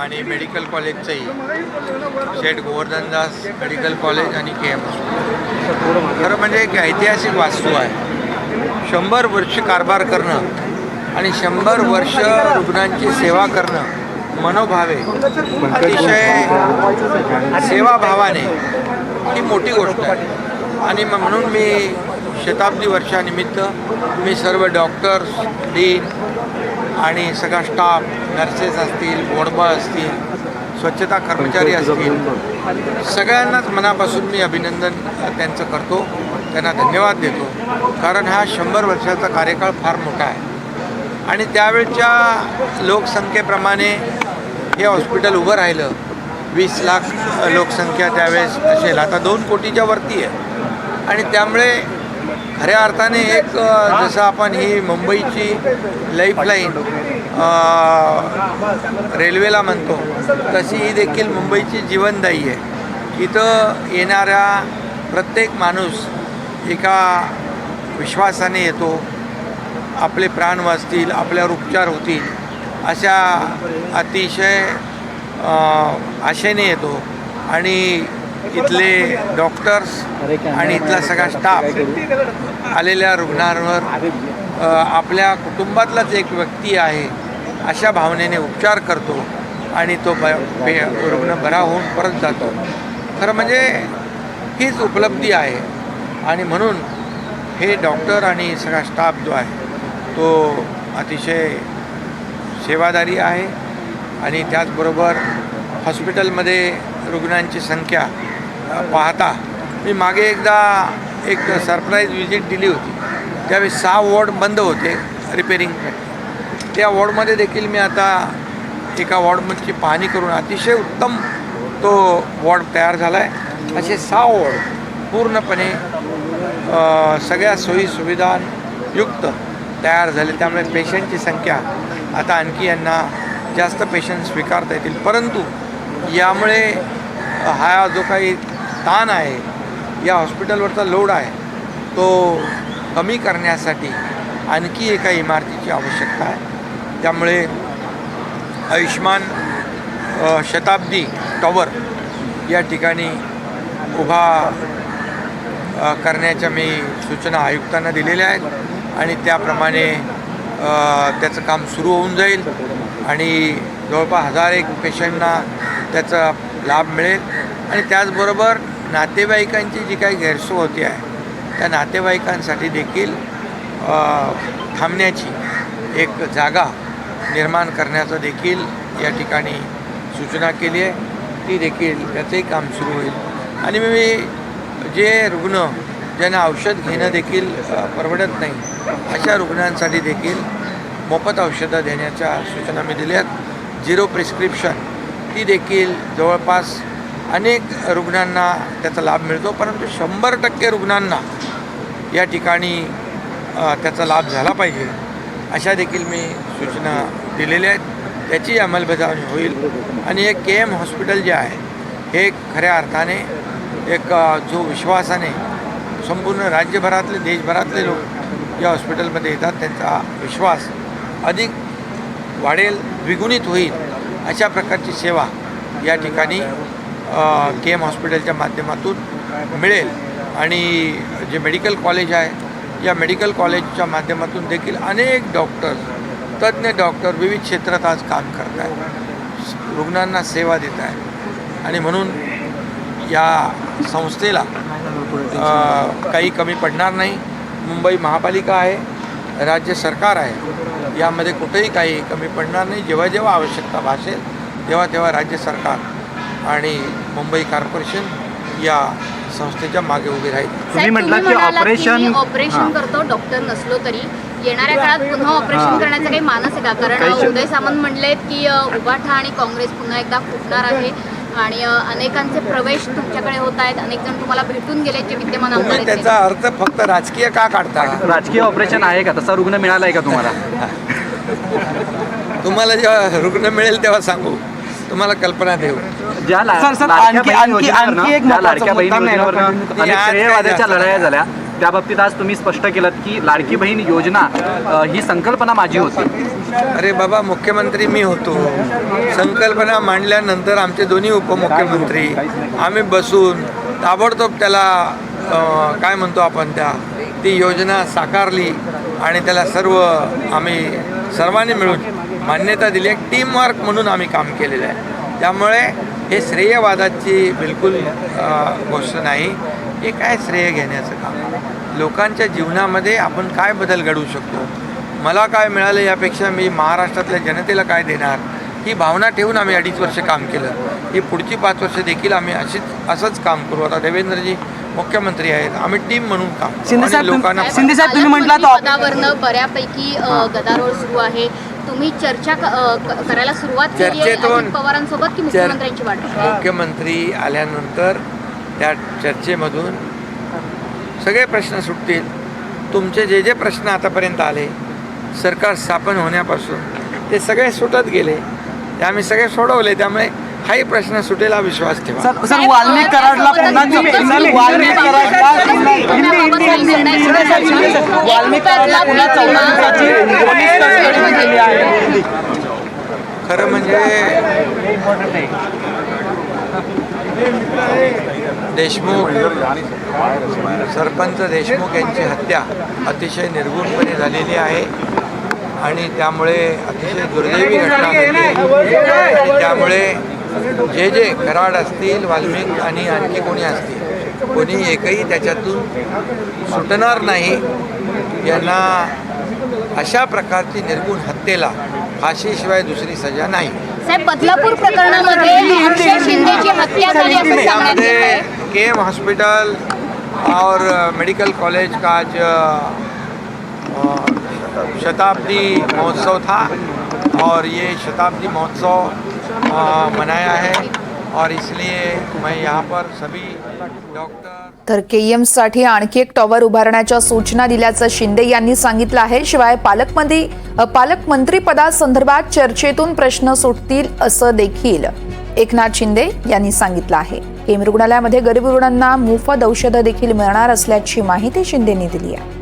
आणि मेडिकल कॉलेजचंही. Seth Gordhandas medical college आणि के एम खरं म्हणजे एक ऐतिहासिक वास्तू आहे. शंभर वर्ष कारभार करणं आणि शंभर वर्ष रुग्णांची सेवा करणं मनोभावे अतिशय सेवाभावाने ही मोठी गोष्ट आहे. आणि मग म्हणून मी शताब्दी वर्षानिमित्त मी सर्व डॉक्टर्स डीन आणि सगळा स्टाफ नर्सेस असतील बोडबा असतील स्वच्छता कर्मचारी असतील सगळ्यांनाच मनापासून मी अभिनंदन त्यांचं करतो त्यांना धन्यवाद देतो. कारण हा शंभर वर्षाचा कार्यकाळ फार मोठा आहे. आणि त्यावेळच्या लोकसंख्येप्रमाणे हे हॉस्पिटल उभं राहिलं वीस लाख लोकसंख्या त्यावेळेस असेल. आता दोन कोटीच्या वरती आहे. आणि त्यामुळे खऱ्या अर्थाने एक जसं आपण ही मुंबईची लाईफलाईन रेल्वेला म्हणतो तशी ही देखील मुंबईची जीवनदायी आहे. इथं येणाऱ्या प्रत्येक माणूस एका विश्वासाने येतो. आपले प्राण वाचतील आपल्यावर उपचार होतील अशा अतिशय आशेने येतो. आणि इथले डॉक्टर्स आणि इथला सगळा स्टाफ आलेल्या रुग्णांवर आपल्या कुटुंबातलाच एक व्यक्ती आहे अशा भावनेने उपचार करतो आणि तो ब रुग्ण बरा होऊन परत जातो. खरं म्हणजे हीच उपलब्धी आहे आणि म्हणून हे डॉक्टर आणि सगळा स्टाफ जो आहे तो अतिशय सेवादारी आहे आणि त्याचबरोबर हॉस्पिटलमध्ये रुग्णांची संख्या पाहता. मी मागे एकदा एक सरप्राईज विजिट दिली होती. त्यावेळी सहा वॉर्ड बंद होते रिपेरिंग त्या वॉर्डमध्ये देखील मी आता एका वॉर्डची पाहणी करून अतिशय उत्तम तो वॉर्ड तयार झाला आहे असे सहा वॉर्ड पूर्णपणे सगळ्या सोयीसुविधांयुक्त तयार झाले. त्यामुळे पेशंटची संख्या आता आणखी यांना जास्त पेशंट स्वीकारता येतील. परंतु यामुळे हा जो काही ताण आहे. या हॉस्पिटलवरचा लोड आहे. तो कमी करण्यासाठी आणखी एका इमारतीची आवश्यकता आहे. त्यामुळे आयुष्मान शताब्दी टॉवर या ठिकाणी उभा करण्याच्या मी सूचना आयुक्तांना दिलेल्या आहेत आणि त्याप्रमाणे त्याचं काम सुरू होऊन जाईल आणि जवळपास हजार एक पेशंटना त्याचा लाभ मिळेल. आणि त्याचबरोबर नातेवाईकांची जी काही गैरसोय होती आहे त्या नातेवाईकांसाठी देखील थांबण्याची एक जागा निर्माण करण्याचं देखील या ठिकाणी सूचना केली आहे. ती देखील त्याचंही काम सुरू होईल. आणि मी जे रुग्ण ज्यांना औषध घेणं देखील परवडत नाही अशा रुग्णांसाठी देखील मोफत औषधं देण्याच्या सूचना मी दिल्या आहेत. झिरो प्रिस्क्रिप्शन ती देखील जवळपास अनेक रुग्णांना त्याचा लाभ मिळतो परंतु शंभर टक्के रुग्णांना या ठिकाणी त्याचा लाभ झाला पाहिजे. अशा देखील मी सूचना दिलेल्या आहेत. त्याची अंमलबजावणी होईल. आणि हे के एम हॉस्पिटल जे आहे हे खऱ्या अर्थाने एक जो विश्वासाने संपूर्ण राज्यभरातले देशभरातले लोक या हॉस्पिटलमध्ये येतात त्यांचा विश्वास अधिक वाढेल द्विगुणित होईल अशा प्रकारची सेवा या ठिकाणी के एम हॉस्पिटलच्या माध्यमातून मिळेल. आणि जे मेडिकल कॉलेज आहे या मेडिकल कॉलेजच्या माध्यमातून देखील अनेक डॉक्टर्स तज्ज्ञ डॉक्टर विविध क्षेत्रात आज काम करत आहेत. रुग्णांना सेवा देत आहेत. आणि म्हणून या संस्थेला काही कमी पडणार नाही. मुंबई महापालिका आहे राज्य सरकार आहे. यामध्ये कुठेही काही कमी पडणार नाही. जेव्हा जेव्हा आवश्यकता भासेल तेव्हा तेव्हा राज्य सरकार आणि मुंबई कॉर्पोरेशन या संस्थेच्या मागे उभी राहील. साहेब, म्हटलात की ऑपरेशन- ऑपरेशन हां. करतो डॉक्टर नसलो तरी. येणाऱ्या काळात पुन्हा ऑपरेशन. करण्याचा काही मानस आहे का? कारण उदय सामंत म्हणलेत की उभाठा आणि काँग्रेस पुन्हा एकदा फुटणार आहे. आणि अनेकांचे प्रवेश तुमच्याकडे होत आहेत. अनेक जण तुम्हाला भेटून गेले जे विद्यमान आमदार तुम्ही. त्याचा अर्थ फक्त राजकीय का काढता? राजकीय ऑपरेशन आहे का? तसा रुग्ण मिळाला आहे का तुम्हाला? तुम्हाला जेव्हा रुग्ण मिळेल तेव्हा सांगू. तुम्हाला कल्पना देऊ. ज्या ला- सर, सर, लाडक्या आणखी- बहीण आणखी- योजनेवरनं- आणखी एक ज्या महत्त्वाचा लाडक्या बहीण मुद्दा आज श्रेयवादाच्या लढाया झाल्या त्या बाबतीत आज तुम्ही स्पष्ट केलं की लाडकी बहीण योजना अ, ही संकल्पना माझी होती. अरे बाबा मुख्यमंत्री मी होतो. संकल्पना मांडल्यानंतर आमचे दोन्ही उपमुख्यमंत्री आम्ही बसून ताबडतोब त्याला अं, काय म्हणतो आपण त्या ती योजना साकारली आणि त्याला सर्व आम्ही सर्वांनी मिळून मान्यता दिली. आहे टीमवर्क म्हणून आम्ही काम केलेलं आहे. त्यामुळे हे श्रेयवादाची बिलकुल गोष्ट नाही. हे काय श्रेय घेण्याचं काम? लोकांच्या जीवनामध्ये आपण काय बदल घडवू शकतो? मला काय मिळालं यापेक्षा मी महाराष्ट्रातल्या जनतेला काय देणार? ही भावना ठेवून आम्ही अडीच वर्ष काम केलं. ही पुढची पाच वर्ष देखील आम्ही अशीच असंच काम करू. आता देवेंद्रजी मुख्यमंत्री आहेत. आम्ही टीम म्हणून काम. शिंदे साहेब, तुम- लोकांना शिंदे साहेब, तुम्ही पदावरनं बऱ्यापैकी गदारोळ सुरू आहे. तुम्ही चर्चा करायला सुरुवात चर्चेतून- पवारांसोबत की मुख्यमंत्र्यांची वाट? मुख्यमंत्री आल्यानंतर त्या चर्चेमधून सगळे प्रश्न सुटतील तुमचे जे जे प्रश्न आतापर्यंत आले सरकार स्थापन होण्यापासून ते सगळे सुटत गेले ते आम्ही सगळे सोडवले त्यामुळे हाही प्रश्न सुटेल हा विश्वास ठेवा. सर सर वाल्मिक कराडला पुन्हा सर वाल्मिक कराडला वाल्मिक कराडला पुन्हा चौदा दिवसाची पोलीस कस्टडी दिली आहे. खरं म्हणजे देशमुख सरपंच देशमुख यांची हत्या अतिशय निर्गुणपणे झालेली आहे. आणि त्यामुळे अतिशय दुर्दैवी घटना घडली. त्यामुळे जे जे कराड असतील वाल्मिक आणि आणखी कोणी असतील कोणी एकही त्याच्यातून सुटणार नाही. यांना अशा प्रकारची निर्गुण हत्येला फाशीशिवाय दुसरी सजा नाही. साहेब बदलापूर प्रकरणामध्ये आहे. के एम हॉस्पिटल और मेडिकल कॉलेज का आज शताब्दी महोत्सव था और ये शताब्दी महोत्सव मनाया है और इसलिए मैं यहाँ पर सभी डॉक्टर तर केईएमसाठी आणखी एक टॉवर उभारण्याच्या सूचना दिल्याचं शिंदे यांनी सांगितलं आहे. शिवाय पालकमंत्री अ, पालकमंत्रीपदासंदर्भात चर्चेतून प्रश्न सुटतील असं देखील एकनाथ शिंदे यांनी सांगितलं आहे. केम रुग्णालयामध्ये गरीब रुग्णांना मोफत औषधं देखील मिळणार असल्याची माहिती शिंदेनी दिली आहे.